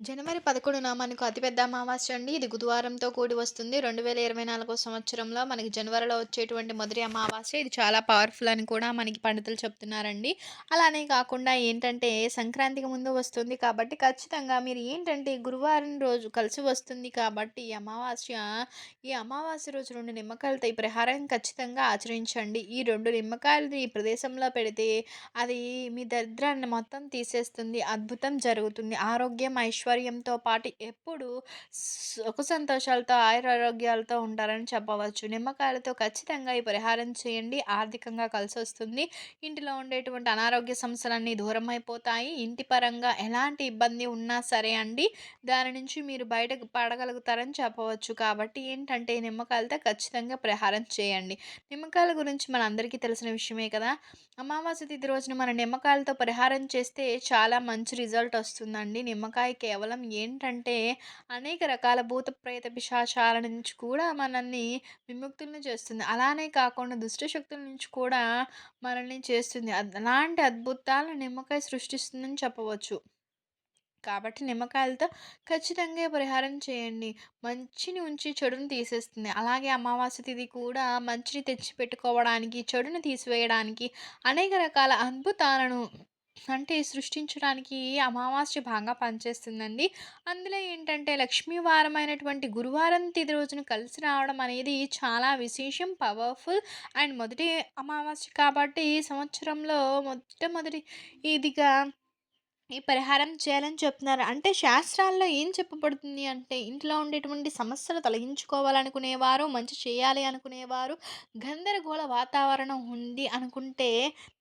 జనవరి పదకొండున మనకు అతిపెద్ద అమావాస్య అండి. ఇది బుధవారంతో కూడి వస్తుంది. 2024 సంవత్సరంలో మనకి జనవరిలో వచ్చేటువంటి మొదటి అమావాస్య. ఇది చాలా పవర్‌ఫుల్ అని కూడా మనకి పండితులు చెప్తున్నారండి. అలానే కాకుండా ఏంటంటే సంక్రాంతికి ముందు వస్తుంది కాబట్టి ఖచ్చితంగా మీరు ఏంటంటే గురువారం రోజు కలిసి వస్తుంది కాబట్టి ఈ అమావాస్య, ఈ అమావాస్య రోజు రెండు నిమ్మకాయలతో ఈ ప్రహారం ఖచ్చితంగా ఆచరించండి. ఈ రెండు నిమ్మకాయలు ఈ ప్రదేశంలో పెడితే అది మీ దరిద్రాన్ని మొత్తం తీసేస్తుంది. అద్భుతం జరుగుతుంది. ఆరోగ్యం, ఐశ్వర్యంతో పాటు ఎప్పుడూ సుఖ సంతోషాలతో, ఆయురారోగ్యాలతో ఉంటారని చెప్పవచ్చు. నిమ్మకాయలతో ఖచ్చితంగా ఈ పరిహారం చేయండి. ఆర్థికంగా కలిసి వస్తుంది ఇంటిలో ఉండేటువంటి అనారోగ్య సమస్యలన్నీ దూరమైపోతాయి. ఇంటి పరంగా ఎలాంటి ఇబ్బంది ఉన్నా సరే అండి, దాని నుంచి మీరు బయటకు పడగలుగుతారని చెప్పవచ్చు. కాబట్టి ఏంటంటే నిమ్మకాయలతో ఖచ్చితంగా పరిహారం చేయండి. నిమ్మకాయల గురించి మన అందరికీ తెలిసిన విషయమే కదా! అమావాస్య తిథి రోజున మన నిమ్మకాయలతో పరిహారం చేస్తే చాలా మంచి రిజల్ట్ వస్తుందండి. నిమ్మకాయ కేవలం కేవలం ఏంటంటే అనేక రకాల భూత, ప్రేత, పిశాచాల నుంచి కూడా మనల్ని విముక్తుల్ని చేస్తుంది. అలానే కాకుండా దుష్టశక్తుల నుంచి కూడా మనల్ని చేస్తుంది. అలాంటి అద్భుతాలు నిమ్మకాయ సృష్టిస్తుందని చెప్పవచ్చు. కాబట్టి నిమ్మకాయలతో ఖచ్చితంగా పరిహారం చేయండి. మంచిని ఉంచి చెడును తీసేస్తుంది. అలాగే అమావాస్య తిథి కూడా మంచిని తెచ్చిపెట్టుకోవడానికి, చెడుని తీసివేయడానికి, అనేక రకాల అద్భుతాలను అంటే సృష్టించడానికి అమావాస్య బాగా పనిచేస్తుందండి. అందులో ఏంటంటే లక్ష్మీ వారమైనటువంటి గురువారం తిది రోజున కలిసి రావడం అనేది చాలా విశేషం, పవర్‌ఫుల్ అండ్ మొదటి అమావాస్య కాబట్టి సంవత్సరంలో మొట్టమొదటి ఇదిగా ఈ పరిహారం చేయాలని చెప్తున్నారు. అంటే శాస్త్రాల్లో ఏం చెప్పబడుతుంది అంటే ఇంట్లో ఉండేటువంటి సమస్యలు తొలగించుకోవాలనుకునేవారు, మంచి చేయాలి అనుకునేవారు, గందరగోళ వాతావరణం ఉంది అనుకుంటే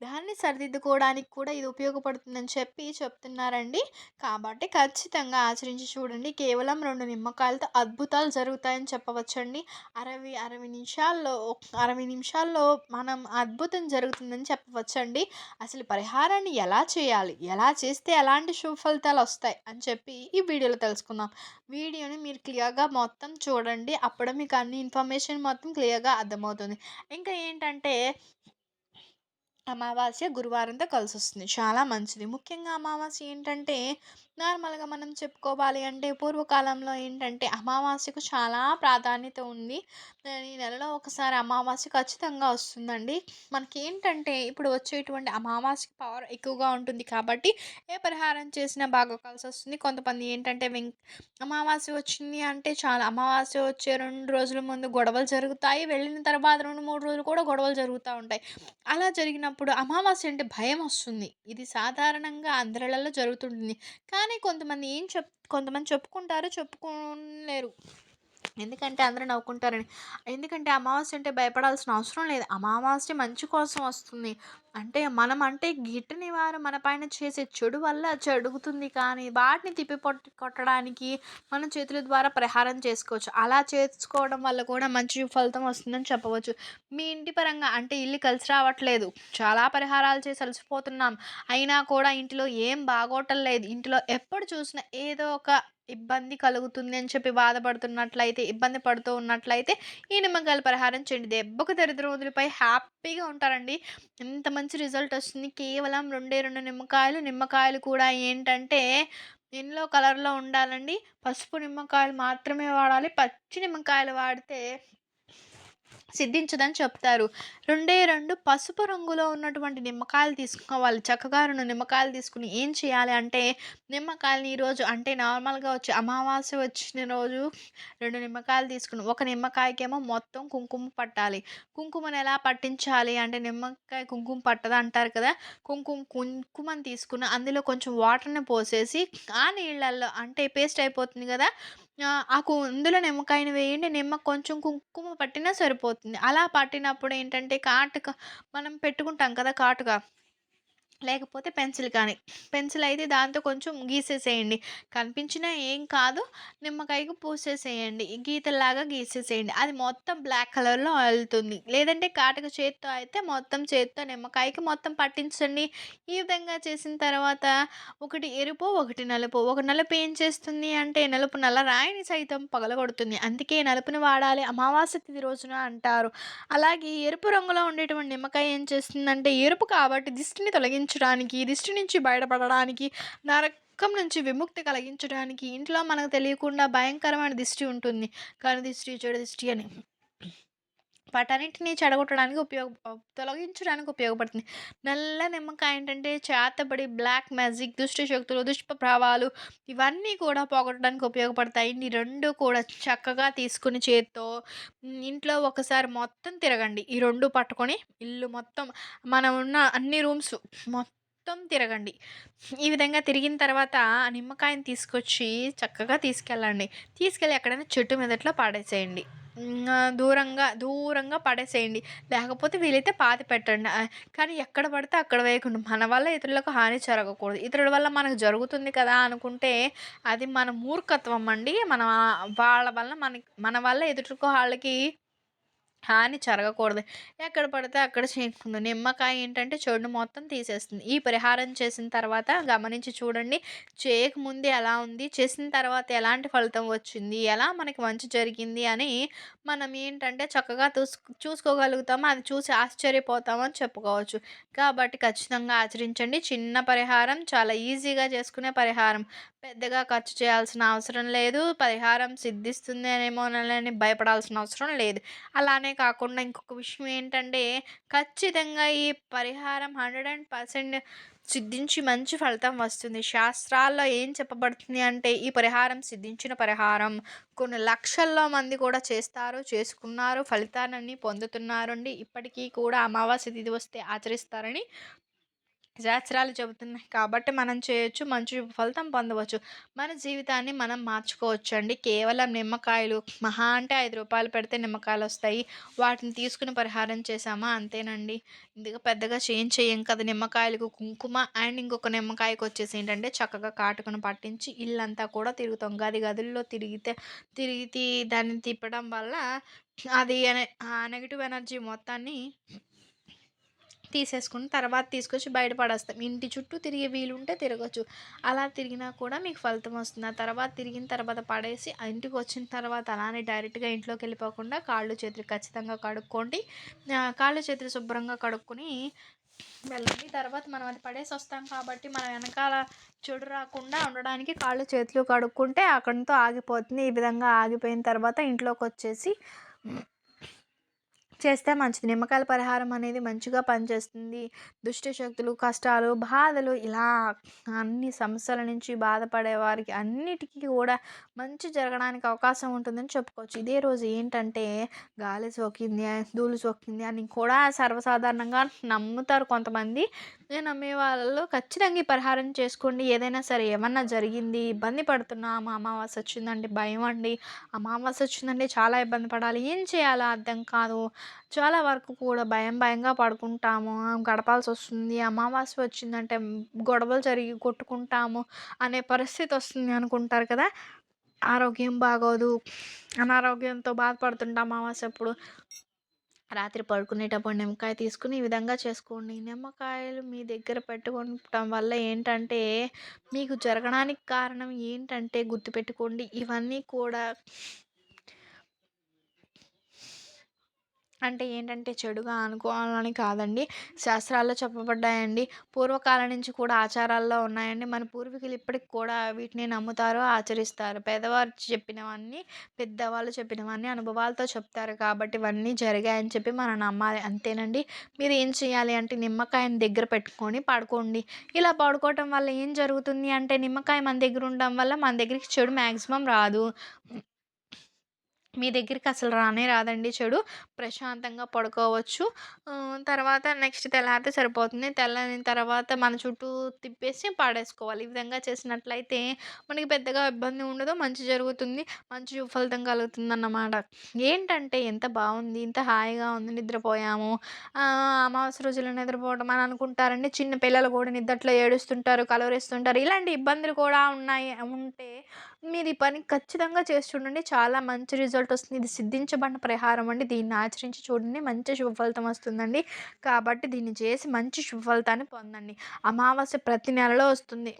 దాన్ని సరిదిద్దుకోవడానికి కూడా ఇది ఉపయోగపడుతుందని చెప్పి చెప్తున్నారండి. కాబట్టి ఖచ్చితంగా ఆచరించి చూడండి. కేవలం రెండు నిమ్మకాయలతో అద్భుతాలు జరుగుతాయని చెప్పవచ్చండి. 60, 60 నిమిషాల్లో 60 నిమిషాల్లో మనం అద్భుతం జరుగుతుందని చెప్పవచ్చండి. అసలు పరిహారాన్ని ఎలా చేయాలి? ఎలా చేస్తే ఎలాంటి శుభ ఫలితాలు వస్తాయి? అని చెప్పి ఈ వీడియోలో తెలుసుకుందాం. వీడియోని మీరు క్లియర్‌గా మొత్తం చూడండి. అప్పుడు మీకు అన్ని ఇన్ఫర్మేషన్ మొత్తం క్లియర్‌గా అర్థమవుతుంది. ఇంకా ఏంటంటే అమావాస్య గురువారంతో కలిసి వస్తుంది చాలా మంచిది. ముఖ్యంగా అమావాస్య ఏంటంటే నార్మల్‌గా మనం చెప్పుకోవాలి అంటే పూర్వకాలంలో ఏంటంటే అమావాస్యకు చాలా ప్రాధాన్యత ఉంది. ఈ నెలలో ఒకసారి అమావాస్య ఖచ్చితంగా వస్తుందండి. మనకి ఏంటంటే ఇప్పుడు వచ్చేటువంటి అమావాస్యకి పవర్ ఎక్కువగా ఉంటుంది కాబట్టి ఏ పరిహారం చేసినా బాగా కలిసొస్తుంది. కొంతమంది ఏంటంటే వెం అమావాస్య వచ్చింది అంటే చాలా అమావాస్య వచ్చే రెండు రోజుల ముందు గొడవలు జరుగుతాయి. వెళ్ళిన తర్వాత 2, 3 రోజులు కూడా గొడవలు జరుగుతూ ఉంటాయి. అలా జరిగినప్పుడు అమావాస్య అంటే భయం వస్తుంది. ఇది సాధారణంగా అందరిలలో జరుగుతుంటుంది. కానీ కొంతమంది ఏం చెప్ కొంతమంది చెప్పుకుంటారు, చెప్పుకోలేరు. ఎందుకంటే అందరూ నవ్వుకుంటారని. ఎందుకంటే అమావాస్య అంటే భయపడాల్సిన అవసరం లేదు. అమావాస్య మంచి కోసం వస్తుంది. అంటే మనం అంటే గిట్టని వారు మన పైన చేసే చెడు వల్ల చెడుగుతుంది కానీ వాటిని తిప్పి పొట్టి కొట్టడానికి మన చేతుల ద్వారా పరిహారం చేసుకోవచ్చు. అలా చేసుకోవడం వల్ల కూడా మంచి ఫలితం వస్తుందని చెప్పవచ్చు. మీ ఇంటి పరంగా అంటే ఇల్లు కలిసి రావట్లేదు. చాలా పరిహారాలు చేసి అలసిపోతున్నాం. అయినా కూడా ఇంటిలో ఏం బాగోటం లేదు. ఇంటిలో ఎప్పుడు చూసినా ఏదో ఒక ఇబ్బంది కలుగుతుంది అని చెప్పి బాధపడుతున్నట్లయితే, ఇబ్బంది పడుతూ ఉన్నట్లయితే ఈ నిమ్మకాయల పరిహారం చేయండి. దెబ్బకు దరిద్రం వదిలిపోయి హ్యాపీగా ఉంటారండి. ఎంత మంచి రిజల్ట్ వస్తుంది. కేవలం 2 2 నిమ్మకాయలు. నిమ్మకాయలు కూడా ఏంటంటే ఎన్నో కలర్‌లో ఉండాలండి. పసుపు నిమ్మకాయలు మాత్రమే వాడాలి. పచ్చి నిమ్మకాయలు వాడితే సిద్ధించదని చెప్తారు. రెండే రెండు పసుపు రంగులో ఉన్నటువంటి నిమ్మకాయలు తీసుకోవాలి. చక్కగా రెండు నిమ్మకాయలు తీసుకుని ఏం చేయాలి అంటే నిమ్మకాయలని ఈరోజు అంటే నార్మల్‌గా వచ్చి అమావాస్య వచ్చిన రోజు రెండు నిమ్మకాయలు తీసుకుని ఒక నిమ్మకాయకేమో మొత్తం కుంకుమ పట్టాలి. కుంకుమను ఎలా పట్టించాలి అంటే నిమ్మకాయ కుంకుమ పట్టదా అంటారు కదా! కుంకుమ కుంకుమని తీసుకుని అందులో కొంచెం వాటర్‌ని పోసేసి ఆ నీళ్ళల్లో అంటే పేస్ట్ అయిపోతుంది కదా! ఆ కు అందులో నిమ్మకాయని వేయండి. నిమ్మ కొంచెం కుంకుమ పట్టినా సరిపోతుంది. అలా పట్టినప్పుడు ఏంటంటే కాటుక మనం పెట్టుకుంటాం కదా! కాటుక లేకపోతే పెన్సిల్ కానీ, పెన్సిల్ అయితే దాంతో కొంచెం గీసేసేయండి. కనిపించినా ఏం కాదు. నిమ్మకాయకు పూసేసేయండి. గీతలాగా గీసేసేయండి. అది మొత్తం బ్లాక్ కలర్‌లో వెళ్తుంది. లేదంటే కాటక చేత్తో అయితే మొత్తం చేత్తో నిమ్మకాయకి మొత్తం పట్టించండి. ఈ విధంగా చేసిన తర్వాత ఒకటి ఎరుపు, ఒకటి నలుపు. ఒక నలుపు ఏం చేస్తుంది అంటే నలుపు నల్లరాయిని సైతం పగలగొడుతుంది. అందుకే నలుపుని వాడాలి అమావాస్య తిథి రోజున అంటారు. అలాగే ఎరుపు రంగులో ఉండేటువంటి నిమ్మకాయ ఏం చేస్తుందంటే ఎరుపు కాబట్టి దిష్టిని తొలగించడానికి, దిష్టి నుంచి బయటపడడానికి, నర దుఃఖం నుంచి విముక్తి కలిగించడానికి ఇంట్లో మనకు తెలియకుండా భయంకరమైన దిష్టి ఉంటుంది. కానీ దిష్టి చెడు దిష్టి అని. వాటన్నిటిని చెడగొట్టడానికి ఉపయోగ తొలగించడానికి ఉపయోగపడుతుంది. నల్ల నిమ్మకాయ ఏంటంటే చేతబడి బ్లాక్ మ్యాజిక్ దుష్ట శక్తులు దుష్ప్రభావాలు ఇవన్నీ కూడా పోగొట్టడానికి ఉపయోగపడతాయి. ఈ రెండు కూడా చక్కగా తీసుకుని చేత్తో ఇంట్లో ఒకసారి మొత్తం తిరగండి. ఈ రెండు పట్టుకొని ఇల్లు మొత్తం మనం ఉన్న అన్ని రూమ్స్ మొత్తం మొత్తం తిరగండి. ఈ విధంగా తిరిగిన తర్వాత నిమ్మకాయని తీసుకొచ్చి చక్కగా తీసుకెళ్ళండి. తీసుకెళ్ళి ఎక్కడైనా చెట్టు మీదట్లో పాడేసేయండి. దూరంగా దూరంగా పడేసేయండి. లేకపోతే వీలైతే పాతి పెట్టండి. కానీ ఎక్కడ పడితే అక్కడ వేయకుండా మన వల్ల ఇతరులకు హాని జరగకూడదు. ఇతరుల వల్ల మనకు జరుగుతుంది కదా అనుకుంటే అది మన మూర్ఖత్వం అండి. మన వాళ్ళ వల్ల మనకి మన వల్ల ఎదుటికో వాళ్ళకి హాని జరగకూడదు. ఎక్కడ పడితే అక్కడ చేయకూడదు నిమ్మకాయ ఏంటంటే చెడు మొత్తం తీసేస్తుంది. ఈ పరిహారం చేసిన తర్వాత గమనించి చూడండి. చేయకముందే ఎలా ఉంది? చేసిన తర్వాత ఎలాంటి ఫలితం వచ్చింది? ఎలా మనకి మంచి జరిగింది? అని మనం ఏంటంటే చక్కగా చూసు చూసుకోగలుగుతాము అది చూసి ఆశ్చర్యపోతామని చెప్పుకోవచ్చు. కాబట్టి ఖచ్చితంగా ఆచరించండి. చిన్న పరిహారం చాలా ఈజీగా చేసుకునే పరిహారం. పెద్దగా ఖర్చు చేయాల్సిన అవసరం లేదు. పరిహారం సిద్ధిస్తుంది అనేమోనని భయపడాల్సిన అవసరం లేదు. అలానే కాకుండా ఇంకొక విషయం ఏంటంటే ఖచ్చితంగా ఈ పరిహారం హండ్రెడ్ అండ్ పర్సెంట్ సిద్ధించి మంచి ఫలితం వస్తుంది. శాస్త్రాల్లో ఏం చెప్పబడుతుంది అంటే ఈ పరిహారం సిద్ధించిన పరిహారం కొన్ని లక్షల్లో మంది కూడా చేస్తారు చేసుకున్నారు ఫలితాన్ని పొందుతున్నారండి. ఇప్పటికీ కూడా అమావాస్య తిథి వస్తే ఆచరిస్తారని శాస్త్రాలు చెబుతున్నాయి కాబట్టి మనం చేయొచ్చు మంచి ఫలితం పొందవచ్చు. మన జీవితాన్ని మనం మార్చుకోవచ్చు అండి కేవలం నిమ్మకాయలు మహా అంటే ఐదు రూపాయలు పెడితే నిమ్మకాయలు వస్తాయి వాటిని తీసుకుని పరిహారం చేసామా అంతేనండి. ఇందుకు పెద్దగా చేంజ్ చేయం కదా. నిమ్మకాయలకు కుంకుమ అండ్ ఇంకొక నిమ్మకాయకు వచ్చేసి ఏంటంటే చక్కగా కాటుకుని పట్టించి ఇల్లంతా కూడా తిరుగుతాం. గది గదుల్లో తిరిగితే తిరిగి దాన్ని తిప్పడం వల్ల అది అనే ఆ నెగిటివ్ ఎనర్జీ మొత్తాన్ని తీసేసుకుని తర్వాత తీసుకొచ్చి బయటపడేస్తాం ఇంటి చుట్టూ తిరిగే వీలుంటే తిరగచ్చు. అలా తిరిగినా కూడా మీకు ఫలితం వస్తుంది. ఆ తర్వాత తిరిగిన తర్వాత పడేసి ఆ ఇంటికి వచ్చిన తర్వాత అలానే డైరెక్ట్గా ఇంట్లోకి వెళ్ళిపోకుండా కాళ్ళు చేతులు ఖచ్చితంగా కడుక్కోండి. కాళ్ళు చేతులు శుభ్రంగా కడుక్కొని వెళ్ళండి. తర్వాత మనం అది పడేసి వస్తాం కాబట్టి మన వెనకాల చెడు రాకుండా ఉండడానికి కాళ్ళు చేతులు కడుక్కుంటే అక్కడితో ఆగిపోతుంది. ఈ విధంగా ఆగిపోయిన తర్వాత ఇంట్లోకి వచ్చేసి చేస్తే మంచిది. నిమ్మకాయల పరిహారం అనేది మంచిగా పనిచేస్తుంది. దుష్ట శక్తులు కష్టాలు బాధలు ఇలా అన్ని సమస్యల నుంచి బాధపడే వారికి అన్నిటికీ కూడా మంచి జరగడానికి అవకాశం ఉంటుందని చెప్పుకోవచ్చు. ఇదే రోజు ఏంటంటే గాలి సోకింది ధూళి సోకింది అని కూడా సర్వసాధారణంగా నమ్ముతారు కొంతమంది. నేను నమ్మే వాళ్ళు ఖచ్చితంగా ఈ పరిహారం చేసుకోండి. ఏదైనా సరే ఏమన్నా జరిగింది ఇబ్బంది పడుతున్నాము అమావాస్య వచ్చిందండి భయం అండి. అమావాస్య వచ్చిందండి చాలా ఇబ్బంది పడాలి. ఏం చేయాలో అర్థం కాదు. చాలా వరకు కూడా భయం భయంగా పడుకుంటాము. గడపాల్సి వస్తుంది. అమావాస్య వచ్చిందంటే గొడవలు జరిగి కొట్టుకుంటాము అనే పరిస్థితి వస్తుంది అనుకుంటారు కదా. ఆరోగ్యం బాగోదు. అనారోగ్యంతో బాధపడుతుంటాం అమావాస్య అప్పుడు. రాత్రి పడుకునేటప్పుడు నిమ్మకాయ తీసుకుని ఈ విధంగా చేసుకోండి. నిమ్మకాయలు మీ దగ్గర పెట్టుకోవటం వల్ల ఏంటంటే మీకు జరగడానికి కారణం ఏంటంటే గుర్తుపెట్టుకోండి. ఇవన్నీ కూడా అంటే ఏంటంటే చెడుగా అనుకోవాలని కాదండి. శాస్త్రాల్లో చెప్పబడ్డాయండి. పూర్వకాలం నుంచి కూడా ఆచారాల్లో ఉన్నాయండి. మన పూర్వీకులు ఇప్పటికి కూడా వీటిని నమ్ముతారు ఆచరిస్తారు. పెద్దవారు చెప్పినవన్నీ పెద్దవాళ్ళు చెప్పినవన్నీ అనుభవాలతో చెప్తారు కాబట్టి ఇవన్నీ జరిగాయని చెప్పి మనం నమ్మాలి. అంతేనండి. మీరు ఏం చేయాలి అంటే నిమ్మకాయని దగ్గర పెట్టుకొని పడుకోండి. ఇలా పడుకోవటం వల్ల ఏం జరుగుతుంది అంటే నిమ్మకాయ మన దగ్గర ఉండడం వల్ల మన దగ్గరికి చెడు మ్యాక్సిమం రాదు. మీ దగ్గరికి అసలు రానే రాదండి చెడు. ప్రశాంతంగా పడుకోవచ్చు. తర్వాత నెక్స్ట్ తెల్లారితే సరిపోతుంది. తెల్లని తర్వాత మన చుట్టూ తిప్పేసి పాడేసుకోవాలి. ఈ విధంగా చేసినట్లయితే మనకి పెద్దగా ఇబ్బంది ఉండదు. మంచి జరుగుతుంది. మంచి ఫలితం కలుగుతుంది అన్నమాట ఏంటంటే ఎంత బాగుంది ఇంత హాయిగా ఉంది నిద్రపోయాము. అమావాస్య రోజుల్లో నిద్రపోవడం అని అనుకుంటారండి. చిన్న పిల్లలు కూడా నిద్దట్లో ఏడుస్తుంటారు కలవరిస్తుంటారు. ఇలాంటి ఇబ్బందులు కూడా ఉన్నాయి. ఉంటే మీరు ఈ పని ఖచ్చితంగా చేసి చూడండి. చాలా మంచి రిజల్ట్ వస్తుంది. ఇది సిద్ధించబడిన పరిహారం అండి. దీన్ని ఆచరించి చూడండి. మంచి శుభఫలితం వస్తుందండి. కాబట్టి దీన్ని చేసి మంచి శుభఫలితాన్ని పొందండి. అమావాస్య ప్రతి నెలలో వస్తుంది.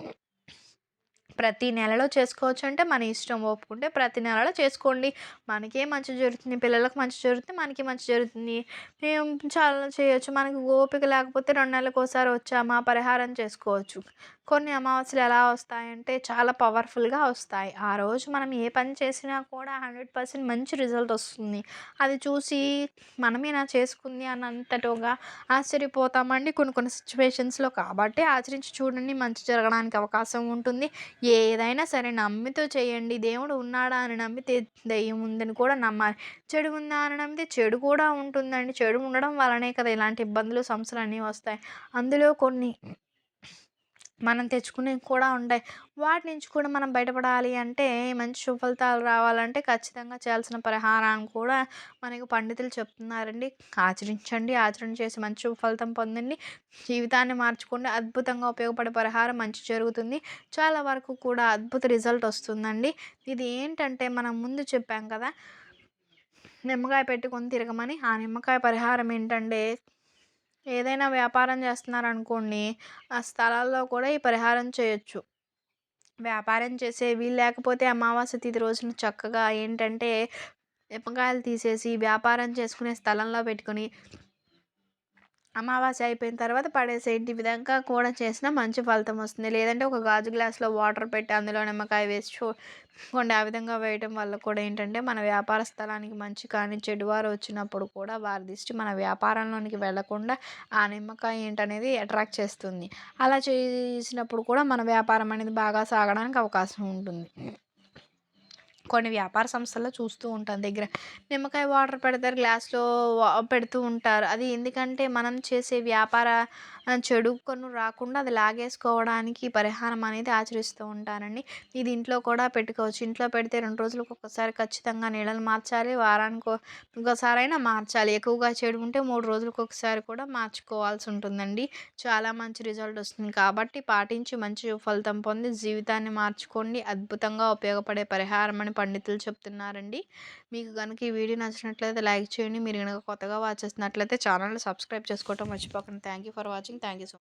ప్రతి నెలలో చేసుకోవచ్చు అంటే మన ఇష్టం ఒప్పుకుంటే ప్రతి నెలలో చేసుకోండి. మనకే మంచి జరుగుతుంది పిల్లలకు మంచి జరుగుతుంది మనకి మంచి జరుగుతుంది. మేము చాలా చేయొచ్చు. మనకి ఓపిక లేకపోతే రెండు నెలలకు ఒకసారి వచ్చామా? పరిహారం చేసుకోవచ్చు. కొన్ని అమావాస్యలు ఎలా వస్తాయంటే చాలా పవర్ఫుల్గా వస్తాయి. ఆ రోజు మనం ఏ పని చేసినా కూడా హండ్రెడ్ పర్సెంట్ మంచి రిజల్ట్ వస్తుంది. అది చూసి మనమేనా చేసుకుంది అన్నంతటుగా ఆశ్చర్యపోతామండి. కొన్ని కొన్ని సిచ్యువేషన్స్లో కాబట్టి ఆచరించి చూడండి. మంచి జరగడానికి అవకాశం ఉంటుంది. ఏదైనా సరే నమ్మితో చేయండి. దేవుడు ఉన్నాడా అని నమ్మితే దెయ్యం ఉందని కూడా నమ్మాలి. చెడు ఉందా అని నమ్మితే చెడు కూడా ఉంటుందండి. చెడు ఉండడం వలనే కదా ఇలాంటి ఇబ్బందులు సమస్యలు అన్నీ వస్తాయి. అందులో కొన్ని మనం తెచ్చుకునేవి కూడా ఉంటాయి వాటి నుంచి కూడా మనం బయటపడాలి అంటే మంచి సుఫలితాలు రావాలంటే ఖచ్చితంగా చేయాల్సిన పరిహారాన్ని కూడా మనకు పండితులు చెప్తున్నారండి. ఆచరించండి. ఆచరణ చేసి మంచి సుఫలితం పొందండి. జీవితాన్ని మార్చుకోండి. అద్భుతంగా ఉపయోగపడే పరిహారం మంచి జరుగుతుంది. చాలా వరకు కూడా అద్భుత రిజల్ట్ వస్తుందండి. ఇది ఏంటంటే మనం ముందు చెప్పాం కదా నిమ్మకాయ పెట్టుకొని తిరగమని. ఆ నిమ్మకాయ పరిహారం ఏంటంటే ఏదైనా వ్యాపారం చేస్తున్నారనుకోండి ఆ స్థలాల్లో కూడా ఈ పరిహారం చేయొచ్చు. వ్యాపారం చేసే వీలు లేకపోతే అమావాస్య తిథి రోజున చక్కగా ఏంటంటే నిమ్మకాయలు తీసేసి వ్యాపారం చేసుకునే స్థలంలో పెట్టుకొని అమావాస్య అయిపోయిన తర్వాత పడేసేయండి ఈ విధంగా కూడా చేసినా మంచి ఫలితం వస్తుంది. లేదంటే ఒక గాజు గ్లాస్లో వాటర్ పెట్టి అందులో నిమ్మకాయ వేసి చూడండి ఆ విధంగా వేయటం వల్ల కూడా ఏంటంటే మన వ్యాపార స్థలానికి మంచి కానీ చెడువారు వచ్చినప్పుడు కూడా వారి దృష్టి మన వ్యాపారంలోనికి వెళ్ళకుండా ఆ నిమ్మకాయ ఏంటనేది అట్రాక్ట్ చేస్తుంది. అలా చేసినప్పుడు కూడా మన వ్యాపారం అనేది బాగా సాగడానికి అవకాశం ఉంటుంది. కొన్ని వ్యాపార సంస్థల్లో చూస్తూ ఉంటాను దగ్గర. నిమ్మకాయ వాటర్ పెడతారు గ్లాస్లో పెడుతూ ఉంటారు. అది ఎందుకంటే మనం చేసే వ్యాపార చెడు కొన్ని రాకుండా అది లాగేసుకోవడానికి పరిహారం అనేది ఆచరిస్తూ ఉంటానండి ఇది ఇంట్లో కూడా పెట్టుకోవచ్చు. ఇంట్లో పెడితే రెండు రోజులకు ఒకసారి ఖచ్చితంగా నీళ్ళని మార్చాలి వారానికి ఒకసారి అయినా మార్చాలి. ఎక్కువగా చెడు ఉంటే మూడు రోజులకు ఒకసారి కూడా మార్చుకోవాల్సి ఉంటుందండి. చాలా మంచి రిజల్ట్ వస్తుంది. కాబట్టి పాటించి మంచి ఫలితం పొంది జీవితాన్ని మార్చుకోండి. అద్భుతంగా ఉపయోగపడే పరిహారం అని పండితులు చెప్తున్నారండి. మీకు కనుక ఈ వీడియో నచ్చినట్లయితే లైక్ చేయండి. మీరు కనుక కొత్తగా వాచ్ చేస్తున్నట్లయితే ఛానల్ సబ్స్క్రైబ్ చేసుకోవటం మర్చిపోకండి. Thank you for watching. Thank you so